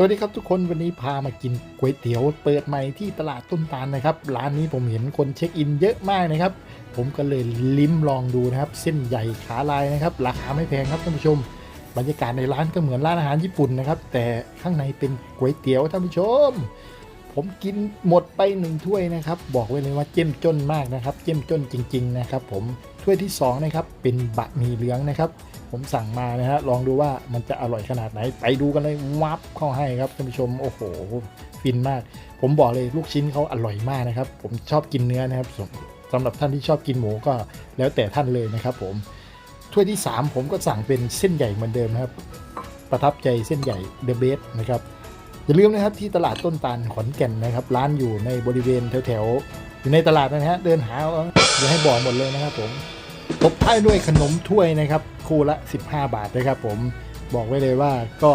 สวัสดีครับทุกคนวันนี้พามากินก๋วยเตี๋ยวเปิดใหม่ที่ตลาดต้นตาลนะครับ ร้านนี้ผมเห็นคนเช็คอินเยอะมากนะครับ ผมก็เลยลิ้มลองดูนะครับ เส้นใหญ่ขาลายนะครับ ราคาไม่แพงครับท่านผู้ชม บรรยากาศในร้านก็เหมือนร้านอาหารญี่ปุ่นนะครับ แต่ข้างในเป็นก๋วยเตี๋ยวท่านผู้ชม ผมกินหมดไปหนึ่งถ้วยนะครับ บอกไว้เลยว่าเจ้มจนมากนะครับ เจ้มจนจริง ๆ นะครับ ผมถ้วยที่สองนะครับเป็นบะหมี่เหลืองนะครับ ผมสั่งมานะฮะลองดูว่ามันจะอร่อยขนาดไหน ไปดูกันเลยวับเข้าให้ครับท่านผู้ชมโอ้โหฟินมาก ผมบอกเลยลูกชิ้นเขาอร่อยมากนะครับ ผมชอบกินเนื้อนะครับสำหรับท่านที่ชอบกินหมูก็แล้วแต่ท่านเลยนะครับ ผมถ้วยที่ 3 ผมก็สั่งเป็นเส้นใหญ่เหมือนเดิมนะครับ ประทับใจเส้นใหญ่เดอะเบสนะครับอย่าลืมนะครับที่ตลาดต้นตาลขอนแก่นนะครับ ร้านอยู่ในบริเวณแถวๆอยู่ในตลาดนะฮะเดินหาเอาอย่าให้บอกหมดเลยนะครับผม ตบท้ายด้วยขนมถ้วยนะครับ คู่ละ 15 บาทนะครับผมบอกไว้เลยว่าก็